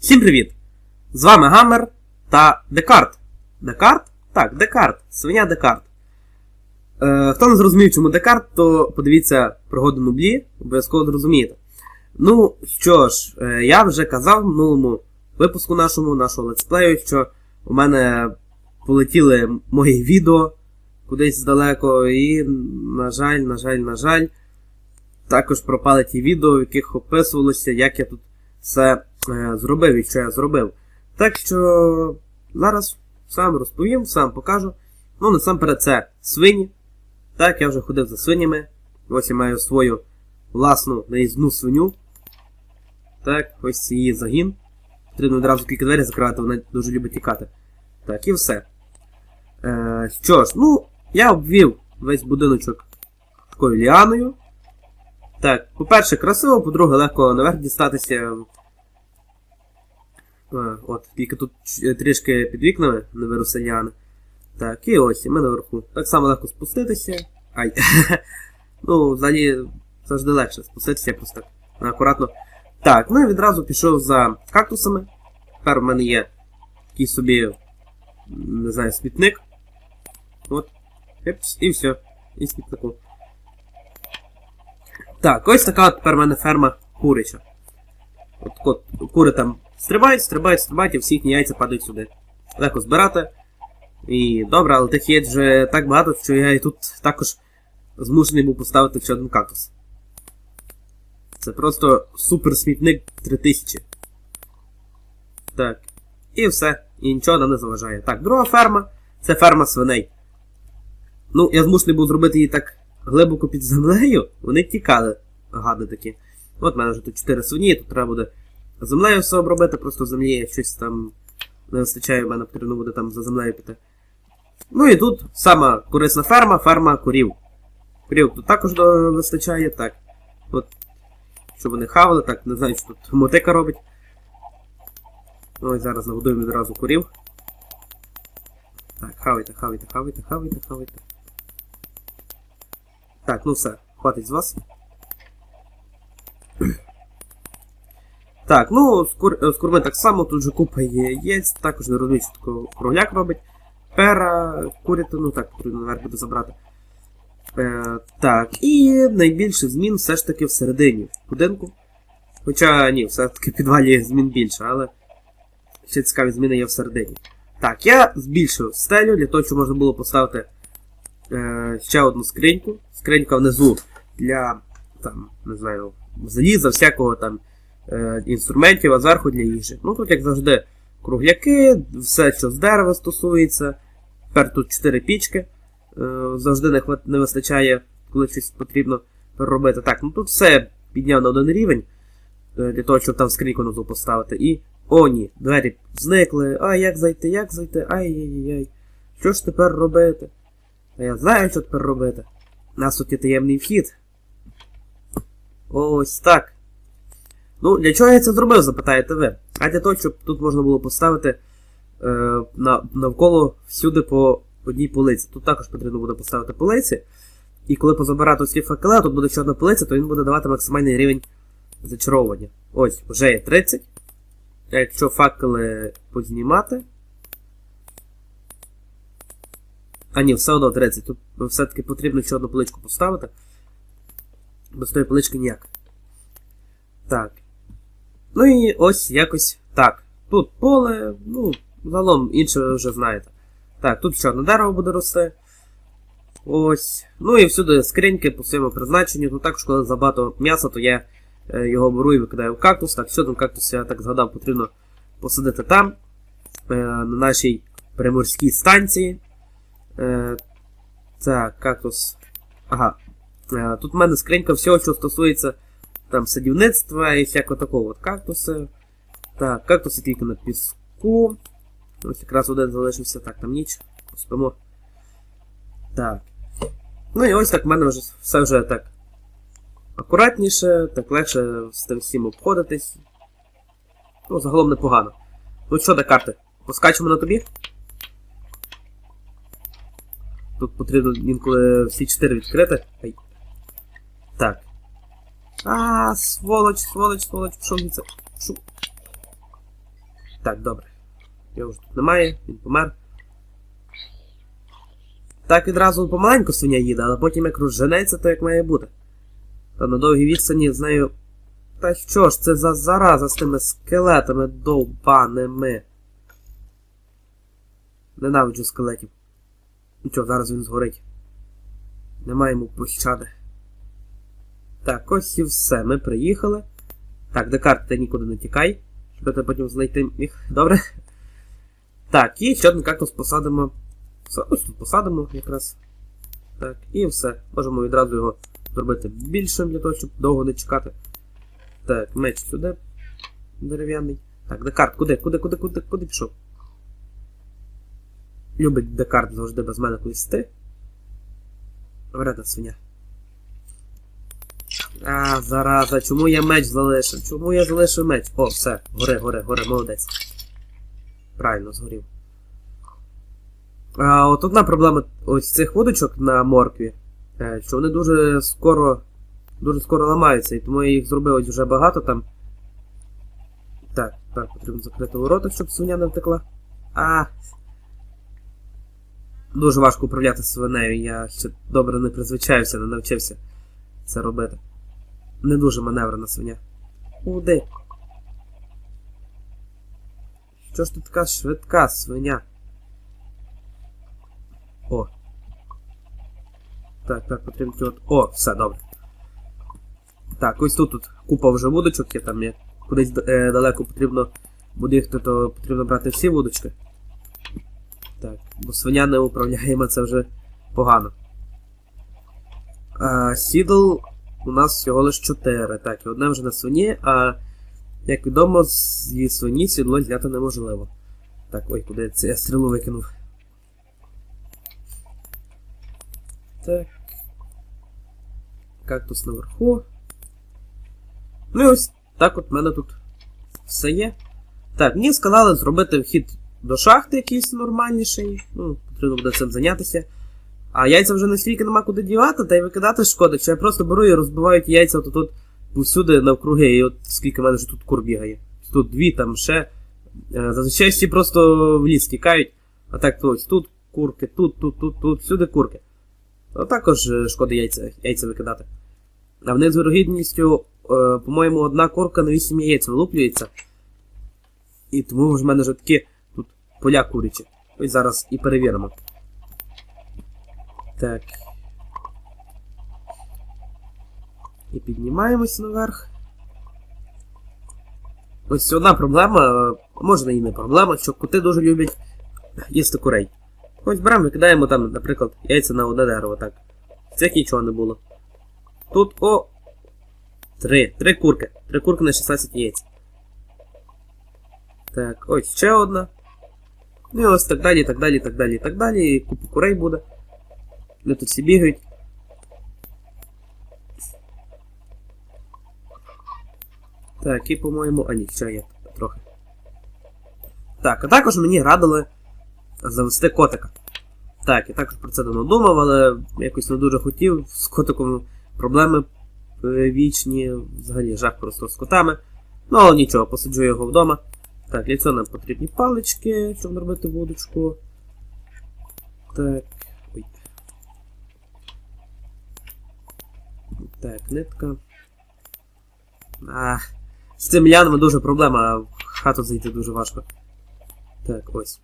Всім привіт! З вами Гаммер та Декарт. Декарт? Так, Декарт. Свиня Декарт. Е, хто не зрозумів, чому Декарт, то подивіться пригоду Нублі, обов'язково зрозумієте. Ну що ж, е, я вже казав в минулому випуску нашому, нашого летсплею, що у мене полетіли мої відео кудись далеко, і, на жаль, на жаль, на жаль, також пропали ті відео, в яких описувалося, як я тут все зробив і що я зробив. Так що зараз сам розповім, сам покажу. Ну, насамперед, це свині. Так, я вже ходив за свинями. Ось я маю свою власну наїзну свиню. Так, ось це її загін. Потрібно одразу кілька двері закривати, вона дуже любить тікати. Так, і все. Е, що ж, ну, я обвів весь будиночок такою ліаною. Так, по-перше, красиво, по-друге, легко наверх дістатися. От, тільки тут ч- трішки під вікнами не виросли. Так, і ось, і ми наверху. Так само легко спуститися. Ай. ну, взагалі завжди легше спуститися просто так. Акуратно. Так, ну і відразу пішов за кактусами. Тепер у мене є такий собі, не знаю, смітник. От. Епс, і все. І смітнику. Так, ось така от тепер в мене ферма куряча. От, от кури там стрибають, стрибають, стрибають, і всі їхні яйця падають сюди. Легко збирати. І добре, але тих яєць вже так багато, що я і тут також змушений був поставити ще один кактус. Це просто супер смітник 3000. Так. І все. І нічого нам не заважає. Так, друга ферма це ферма свиней. Ну, я змушений був зробити її так глибоко під землею, вони тікали, гади такі. От в мене вже тут 4 свині, тут треба буде землею все обробити, просто землі щось там не вистачає, в мене потрібно буде там за землею піти. Ну і тут сама корисна ферма, ферма курів. Курів тут також вистачає, так. От, щоб вони хавали, так, не знаю, що тут мотика робить. Ось зараз нагодуємо відразу курів. Так, хавайте, хавайте, хавайте, хавайте, хавайте. Так, ну все, хватить з вас. Так, ну, з, кур... курми так само, тут же купа є яєць, також не розумію, що таке кругляк робить. Пера, курятину, так, потрібно наверх буде забрати. Е, так, і найбільше змін все ж таки всередині будинку. Хоча ні, все-таки в підвалі змін більше, але ще цікаві зміни є всередині. Так, я збільшив стелю для того, щоб можна було поставити е, ще одну скриньку. Скринька внизу для там, не знаю, заліза, всякого там е, інструментів, а зверху для їжі. Ну тут, як завжди, кругляки, все, що з дерева стосується. Тепер тут 4 пічки. Е, завжди не, хват... не вистачає, коли щось потрібно переробити. Так, ну тут все підняв на один рівень, е, для того, щоб там скриньку внизу поставити. І. О, ні, двері зникли. А як зайти, як зайти? Ай-яй-яй. Що ж тепер робити? А я знаю, що тепер робити. У нас тут є таємний вхід. Ось так. Ну, для чого я це зробив, запитаєте ви? А для того, щоб тут можна було поставити е, на, навколо всюди по одній полиці. Тут також потрібно буде поставити полиці. І коли позабирати ці факели, тут буде ще одна полиця, то він буде давати максимальний рівень зачаровування. Ось, вже є 30. А якщо факели познімати. А ні, все одно 30. Тут все-таки потрібно ще одну поличку поставити. Без тої полички ніяк. Так. Ну і ось якось так. Тут поле, ну, загалом інше ви вже знаєте. Так, тут ще одне дерево буде рости. Ось. Ну і всюди скриньки по своєму призначенню. Тут також, коли забагато м'яса, то я е, його беру і викидаю в кактус. Так, що там кактус, я так згадав, потрібно посадити там, е, на нашій приморській станції. Е, так, кактус. Ага. Е, тут в мене скринька всього, що стосується там садівництва і всякого такого. От кактуси. Так, кактуси тільки на піску. Ось якраз один залишився. Так, там ніч. Спимо. Так. Ну і ось так в мене вже все вже так акуратніше, так легше з тим всім обходитись. Ну, загалом непогано. Ну що, де карти? Поскачемо на тобі? Тут потрібно інколи всі чотири відкрити. Ай. Так. А, сволоч, сволоч, сволоч, пішов звідси. Так, добре. Його вже тут немає, він помер. Так відразу помаленьку свиня їде, але потім як розженеться, то як має бути. Та на довгій відстані з нею. Та що ж це за зараза з тими скелетами довбаними? Ненавиджу скелетів. Нічого, зараз він згорить. Немає йому пощади. Так, ось і все. Ми приїхали. Так, Декарт, ти нікуди не тікай. Щоб ти потім знайти міг. Добре? Так, і ще один кактус посадимо. Ось тут посадимо якраз. Так, і все. Можемо відразу його зробити більшим для того, щоб довго не чекати. Так, меч сюди. Дерев'яний. Так, Декарт, куди? Куди, куди, куди, куди пішов? Любить Декарт завжди без мене кудись йти. Вредна свиня. А, зараза, чому я меч залишив? Чому я залишив меч? О, все, горе, горе, горе, молодець. Правильно, згорів. А, от одна проблема ось цих вудочок на моркві, е, що вони дуже скоро дуже скоро ламаються, і тому я їх зробив ось вже багато там. Так, так, потрібно закрити ворота, щоб свиня не втекла. А. Дуже важко управляти свинею, я ще добре не призвичаюся, не навчився це робити. Не дуже маневрена свиня. Куди? Що ж ти така швидка свиня? О. Так, так, потрібно от. О, все, добре. Так, ось тут тут купа вже вудочок є, там є. Кудись е, далеко потрібно буде їхати, то потрібно брати всі вудочки. Так, бо свиня не управляємо, це вже погано. Сідл у нас всього лише 4. Так, і одне вже на свині, а як відомо, зі свині сідло зняти неможливо. Так, ой, куди це я стрілу викинув. Так. Кактус наверху. Ну і ось так от в мене тут все є. Так, мені сказали зробити вхід до шахти якийсь нормальніший. Ну, потрібно буде цим зайнятися. А яйця вже настільки нема куди дівати, та й викидати шкода, що я просто беру і розбиваю ті яйця от повсюди навкруги, і от скільки в мене вже тут кур бігає. Тут дві, там ще. Е, Зазвичай всі просто в ліс тікають. А так то ось тут курки, тут, тут, тут, тут, всюди курки. То також е, шкода яйця, яйця викидати. А вони з вирогідністю, е, по-моєму, одна курка на 8 яєць вилуплюється. І тому в мене вже такі тут поля курячі. Ось зараз і перевіримо. Так. І піднімаємось наверх. Ось одна проблема, можна і не проблема, що коти дуже люблять їсти курей. Ось беремо, викидаємо там, наприклад, яйця на одне дерево, так. Цих нічого не було. Тут о. Три. Три курки. Три курки на 16 яєць. Так, ось ще одна. Ну і ось так далі, так далі, так далі, так далі. І купа курей буде. Вони тут всі бігають. Так, і, по-моєму. А ні, ще є трохи. Так, а також мені радили завести котика. Так, я також про це давно думав, але якось не дуже хотів. З котиком проблеми е, вічні, взагалі жах просто з котами. Ну, але нічого, посаджу його вдома. Так, для цього нам потрібні палички, щоб робити водочку. Так. Ой. Так, нитка. А, з цим лянами дуже проблема, в хату зайти дуже важко. Так, ось.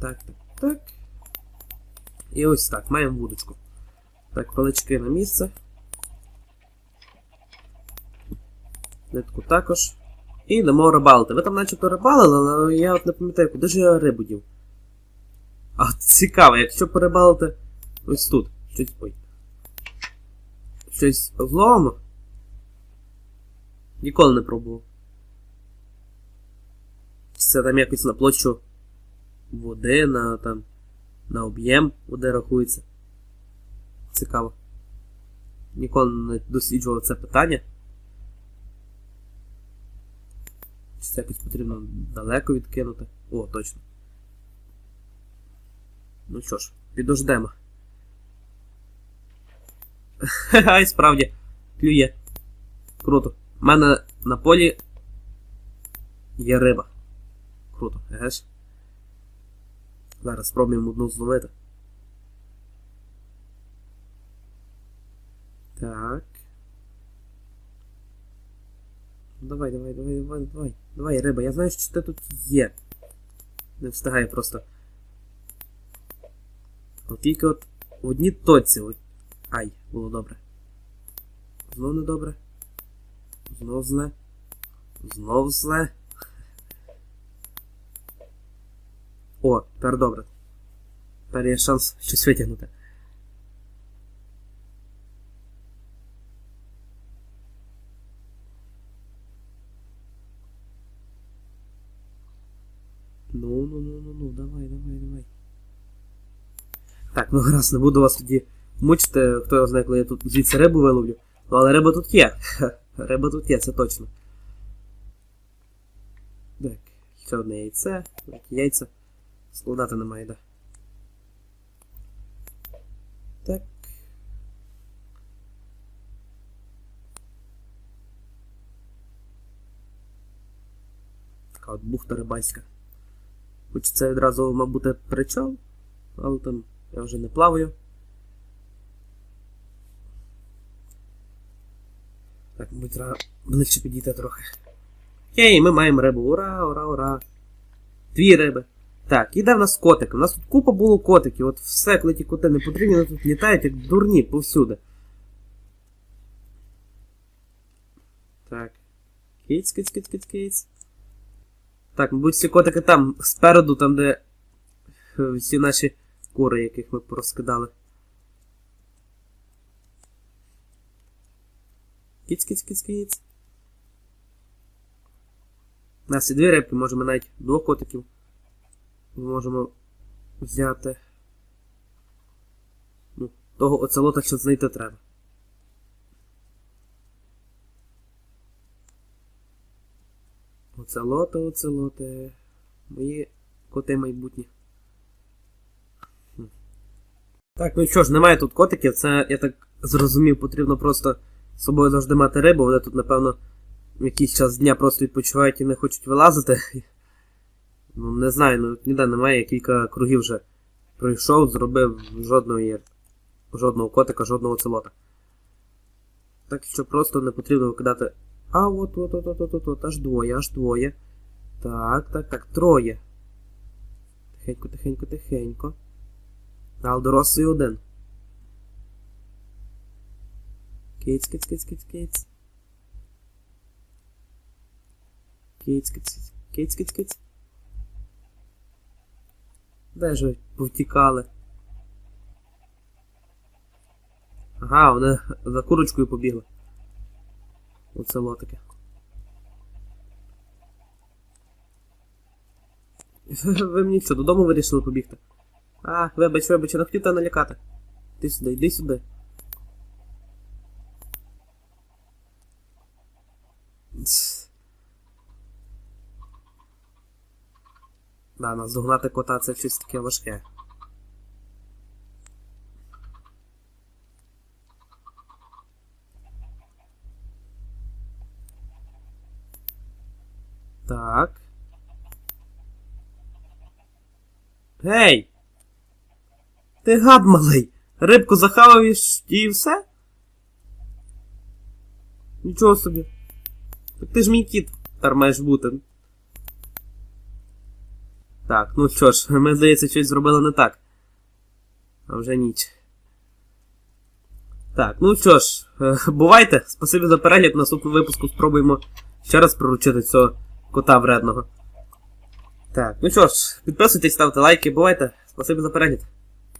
Так, так, так. І ось так, маємо вудочку. Так, палички на місце. Нитку також. І йдемо рибалити. Ви там начебто рибалили, але я от не пам'ятаю, куди ж я рибу дів. А, цікаво, якщо порибалити ось тут. Щось. Ой. Щось зловимо? Ніколи не пробував. Це там якось на площу води, на там. На об'єм води рахується. Цікаво. Ніколи не досліджував це питання. Чи це якось потрібно далеко відкинути? О, точно. Ну що ж, підождемо. Ха-ха, справді. Клює. Круто. У мене на полі є риба. Круто, еге ж? Зараз спробуємо одну зловити. Так. Давай, давай, давай, давай, давай. Давай, риба, я знаю, що ти тут є. Не встигаю просто. От тільки от в одній точці. Ай, було добре. Знов не добре. Знов зле. Знов зле. О, тепер добре. Тепер є шанс щось витягнути. Ну, ну, ну, ну, ну, давай, давай, давай. Так, ну раз, не буду вас тоді мучити, хто його знає, коли я тут звідси рибу виловлю. Ну, але риба тут є. Риба тут є, це точно. Так, ще одне яйце. Яйця. Складати немає, да. Так. Така от бухта рибальська. Хоч це відразу, мав бути причал, але там я вже не плаваю. Так, мабуть, треба ближче підійти трохи. Окей, ми маємо рибу. Ура, ура, ура. Дві риби. Так, іде в нас котик. У нас тут купа було котиків. От все, коли ті коти не потрібні, вони тут літають як дурні повсюди. Так. Киць, киць, киць, киць, киць. Так, мабуть, всі котики там, спереду, там, де е, всі наші кури, яких ми порозкидали. Кіць, кіць, кіць, кіць. У нас є дві рибки, можемо навіть двох котиків. Ми Можемо взяти. Ну, того оцелота, що знайти треба. Оцелоти, оцелоти. Мої коти майбутні. Так, ну що ж, немає тут котиків, це, я так зрозумів, потрібно просто з собою завжди мати рибу. Вони тут, напевно, якийсь час дня просто відпочивають і не хочуть вилазити. Ну, не знаю, ну ніде немає, я кілька кругів вже пройшов, зробив жодної, жодного котика, жодного оцелота. Так що просто не потрібно викидати. А, от, от, от, от, от, от, от, аж двоє, аж двоє. Так, так, так, троє. Тихенько, тихенько, тихенько. Але дорослий один. Киць, киць, киць, киць, киць. Киць, киць, киць, киць, киць. Де ж ви повтікали? Ага, вони за курочкою побігли. Оце лотики. Ви мені що, додому вирішили побігти? А, вибач, вибач, я не хотів тебе налякати. Ти сюди, йди сюди. Да, наздогнати кота це щось таке важке. Так. Гей! Ти гад малий! Рибку захавав і, все? Нічого собі. Так ти ж мій кіт тепер маєш бути. Так, ну що ж, ми, здається, щось зробили не так. А вже ніч. Так, ну що ж, е, бувайте. Спасибі за перегляд. Наступному випуску спробуємо ще раз приручити цього кота вредного. Так, ну що ж, підписуйтесь, ставте лайки, бувайте. Спасибі за перегляд.